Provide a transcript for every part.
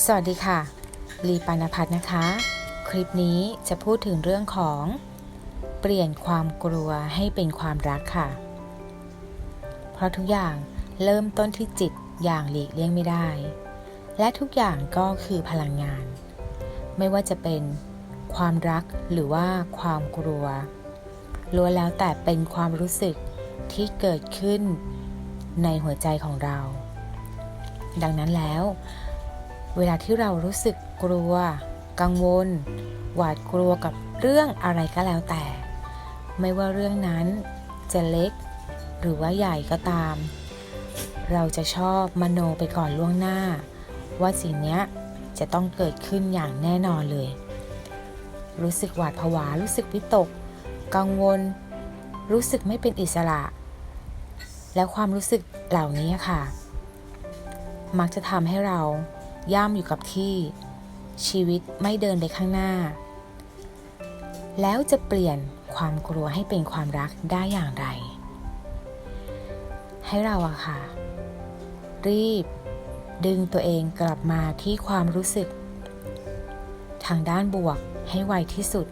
สวัสดีค่ะ ลีปานพัฒน์นะคะ คลิปนี้จะพูดถึงเรื่องของ เปลี่ยนความกลัวให้เป็นความรักค่ะ เพราะทุกอย่างเริ่มต้นที่จิตอย่างหลีกเลี่ยงไม่ได้ และทุกอย่างก็คือพลังงาน ไม่ว่าจะเป็นความรักหรือว่าความกลัวล้วนแล้วแต่เป็นความรู้สึกที่เกิดขึ้นในหัวใจของเรา ดังนั้นแล้ว เวลาที่เรารู้สึกกลัว กังวล หวาดกลัวกับเรื่องอะไรก็แล้วแต่ ไม่ว่าเรื่องนั้นจะเล็ก หรือว่าใหญ่ก็ตาม เราจะชอบมโนไปก่อนล่วงหน้า ว่าสิ่งนี้จะต้องเกิดขึ้นอย่างแน่นอนเลย รู้สึกหวาดผวา รู้สึกวิตก กังวล รู้สึกไม่เป็นอิสระ และความรู้สึกเหล่านี้ค่ะ มักจะทำให้เรา ย่ำอยู่กับที่ ชีวิตไม่เดินไปข้างหน้า แล้วจะเปลี่ยนความกลัวให้เป็นความรักได้อย่างไร ให้เราอะค่ะ รีบ ดึงตัวเองกลับมาที่ความรู้สึก ทางด้านบวกให้ไวที่สุด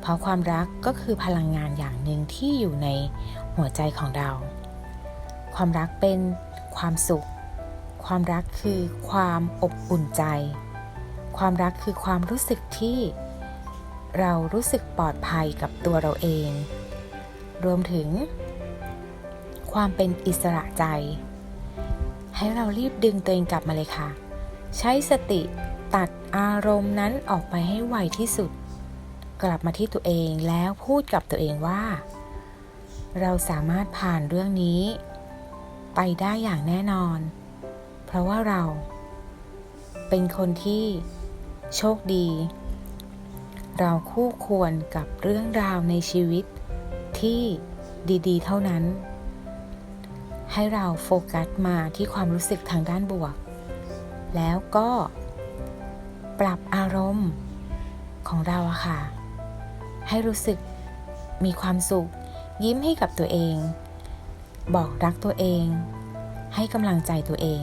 เพราะความรักก็คือพลังงานอย่างหนึ่งที่อยู่ในหัวใจของเรา ความรักเป็นความสุข ความรักคือความอบอุ่นใจ ความรักคือความรู้สึกที่ เรารู้สึกปลอดภัยกับตัวเราเอง รวมถึง ความเป็นอิสระใจ ให้เรารีบดึงตัวเองกลับมาเลยค่ะ ใช้สติตัดอารมณ์นั้นออกไปให้ไวที่สุด กลับมาที่ตัวเองแล้วพูดกับตัวเองว่า เราสามารถผ่านเรื่องนี้ ไปได้อย่างแน่นอน เพราะว่าเรา เป็นคนที่โชคดี เราคู่ควรกับเรื่องราวในชีวิตที่ดีๆ เท่านั้น ให้เราโฟกัสมาที่ความรู้สึกทางด้านบวก แล้วก็ปรับอารมณ์ของเราอะค่ะ ให้รู้สึกมีความสุข ยิ้มให้กับตัวเอง บอกรักตัวเอง ให้กำลังใจตัวเอง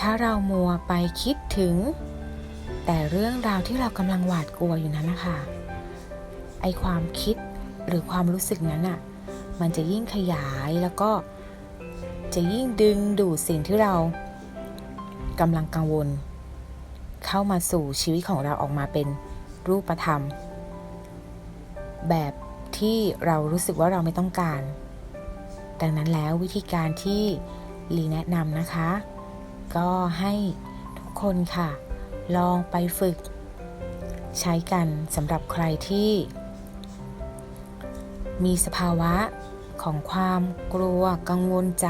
ถ้าเรามัวไปคิดถึง แต่เรื่องราวที่เรากำลังหวาดกลัวอยู่นั้นนะคะไอความคิดหรือความรู้สึกนั้นอะมันจะยิ่งขยายแล้วก็จะยิ่งดึงดูดสิ่งที่เรากำลังกังวล เข้ามาสู่ชีวิตของเราออกมาเป็นรูปธรรม แบบที่เรารู้สึกว่าเราไม่ต้องการ ดังนั้นแล้ววิธีการที่ลีแนะนำนะคะ ก็ให้ทุกคนค่ะ ลองไปฝึก ใช้กันสำหรับใครที่ มีสภาวะของความกลัวกังวลใจ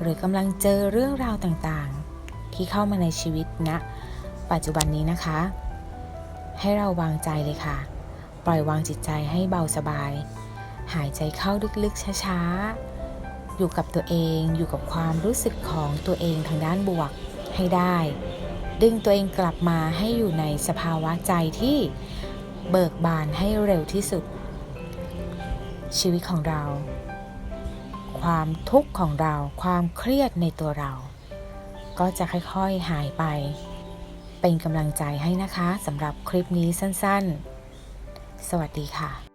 หรือกำลังเจอเรื่องราวต่างๆ ที่เข้ามาในชีวิตณนะปัจจุบันนี้นะคะ ให้เราวางใจเลยค่ะ ปล่อยวางจิตใจให้เบาสบาย หายใจเข้าลึกๆช้าๆ อยู่กับตัวเอง อยู่กับความรู้สึกของตัวเองทางด้านบวกให้ได้ ดึงตัวเองกลับมาให้อยู่ในสภาวะใจที่เบิกบานให้เร็วที่สุด ชีวิตของเรา ความทุกข์ของเรา ความเครียดในตัวเรา ก็จะค่อยๆหายไป เป็นกำลังใจให้นะคะสำหรับคลิปนี้สั้นๆ สวัสดีค่ะ